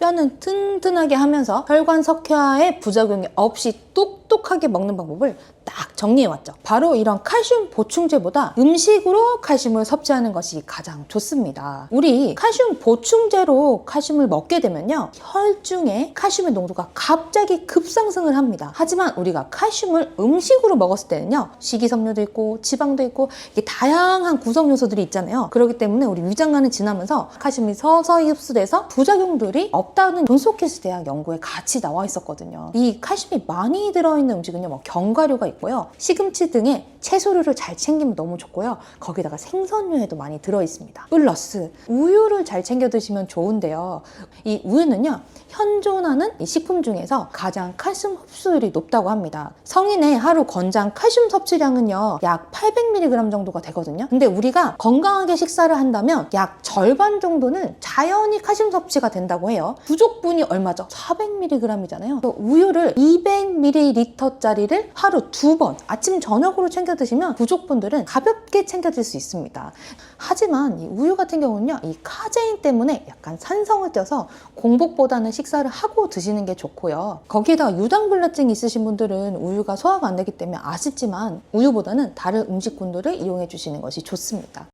뼈는 튼튼하게 하면서 혈관 석회화에 부작용이 없이 똑똑하게 먹는 방법을 딱 정리해 왔죠. 바로 이런 칼슘 보충제보다 음식으로 칼슘을 섭취하는 것이 가장 좋습니다. 우리 칼슘 보충제로 칼슘을 먹게 되면요. 혈중에 칼슘의 농도가 갑자기 급상승을 합니다. 하지만 우리가 칼슘을 음식으로 먹었을 때는요. 식이섬유도 있고 지방도 있고 이게 다양한 구성 요소들이 있잖아요. 그렇기 때문에 우리 위장관을 지나면서 칼슘이 서서히 흡수돼서 부작용들이 없다는 존스홉킨스 대학 연구에 같이 나와 있었거든요. 이 칼슘이 많이 들어 있는 음식은요. 뭐 견과류가 있고요. 시금치 등의 채소류를 잘 챙기면 너무 좋고요. 거기다가 생선류에도 많이 들어 있습니다. 플러스 우유를 잘 챙겨 드시면 좋은데요. 이 우유는요. 현존하는 이 식품 중에서 가장 칼슘 흡수율이 높다고 합니다. 성인의 하루 권장 칼슘 섭취량은요. 약 800mg 정도가 되거든요. 근데 우리가 건강하게 식사를 한다면 약 절반 정도는 자연히 칼슘 섭취가 된다고 해요. 부족분이 얼마죠? 400mg이잖아요. 우유를 200ml짜리를 하루 두 번 아침 저녁으로 챙겨 드시면 부족분들은 가볍게 챙겨 들수 있습니다. 하지만 이 우유 같은 경우는요. 이 카제인 때문에 약간 산성을 떼서 공복보다는 식사 를 하고 드시는 게 좋고요. 거기에다가 유당불내증 있으신 분들은 우유가 소화가 안 되기 때문에 아쉽지만 우유보다는 다른 음식군들을 이용해 주시는 것이 좋습니다.